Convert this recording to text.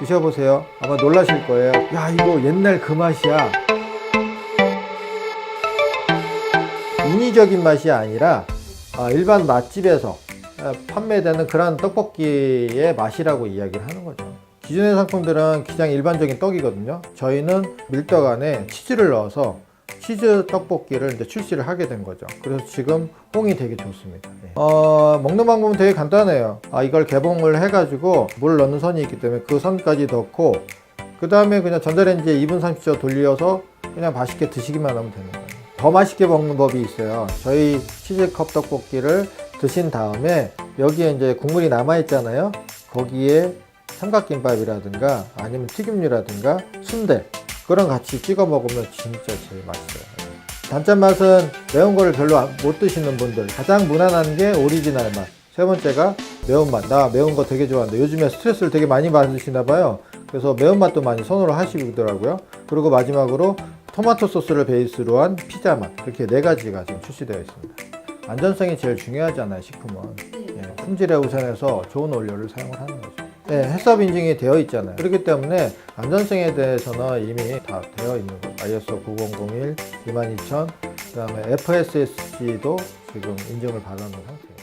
드셔보세요. 아마 놀라실 거예요. 야, 이거 옛날 그 맛이야. 인위적인 맛이 아니라 아, 일반 맛집에서 아, 판매되는 그런 떡볶이의 맛이라고 이야기를 하는 거죠. 기존의 상품들은 그냥 일반적인 떡이거든요. 저희는 밀떡 안에 치즈를 넣어서 치즈 떡볶이를 이제 출시를 하게 된 거죠. 그래서 지금 홍이 되게 좋습니다. 네. 어, 먹는 방법은 되게 간단해요. 아, 이걸 개봉을 해가지고 물 넣는 선이 있기 때문에 그 선까지 넣고 그 다음에 그냥 전자레인지에 2분 30초 돌려서 그냥 맛있게 드시기만 하면 되는 거예요. 더 맛있게 먹는 법이 있어요. 저희 치즈컵 떡볶이를 드신 다음에 여기에 이제 국물이 남아 있잖아요. 거기에 삼각김밥이라든가 아니면 튀김류라든가 순대 그런 같이 찍어 먹으면 진짜 제일 맛있어요. 단짠 맛은 매운 거를 별로 안- 못 드시는 분들 가장 무난한 게 오리지널 맛. 세 번째가 매운맛. 나 매운 거 되게 좋아하는데 요즘에 스트레스를 되게 많이 받으시나 봐요. 그래서 매운맛도 많이 선호를 하시더라고요. 그리고 마지막으로 토마토 소스를 베이스로 한 피자 맛. 이렇게 네 가지가 지금 출시되어 있습니다. 안전성이 제일 중요하잖아요, 식품은. 예, 품질에 우선해서 좋은 원료를 사용을 하는 거죠. 예, 해썹 인증이 되어 있잖아요. 그렇기 때문에 안전성에 대해서는 이미 다 되어 있는 거예요. ISO 9001, 22000, 그 다음에 FSSC도 지금 인증을 받아놓은 상태예요.